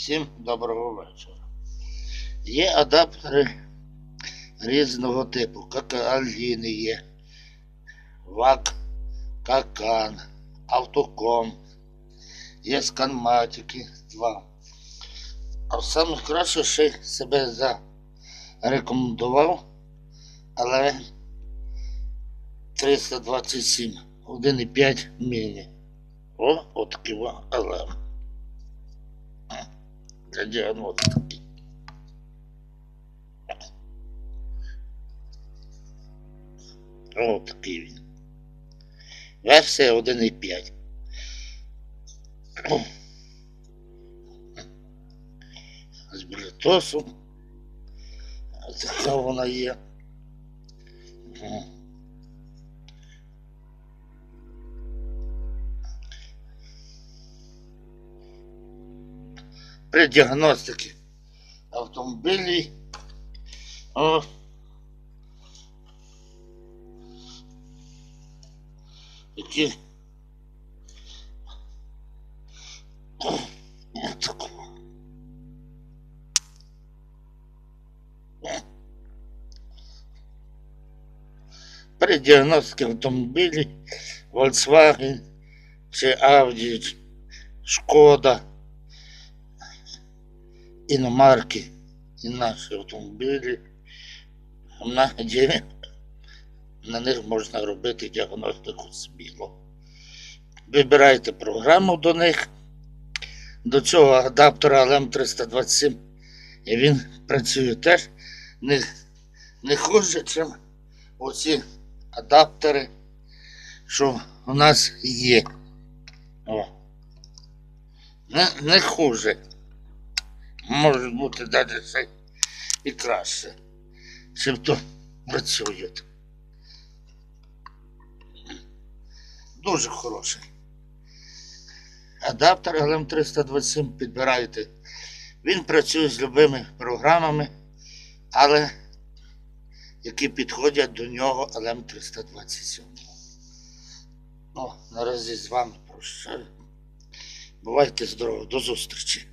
Всім доброго вечора. Є адаптери різного типу. Какаліни є, ВАК, Какан, Автоком, є сканматики 2. А саме краще ще себе зарекомендував, але 327, 1,5 міні. О, отакий во аларм. Для діагностики. О, такий він. Версія 1,5. З блютусом. Така вона є. При діагностиці автомобілів. О, які О, такого. При діагностиці автомобілів Volkswagen чи Audi, Шкода, іномарки і наші автомобілі. На, них можна робити діагностику сміло. Вибирайте програму до них. До цього адаптера LM327. І він працює теж не, не хуже, ніж оці адаптери, що у нас є. О. Не, не хуже. Може бути ще і краще. Чим то працюють. Дуже хороший. Адаптер LM327 підбирайте. Він працює з любими програмами, але які підходять до нього LM327. Ну, наразі з вами прощаю. Бувайте здорові, до зустрічі.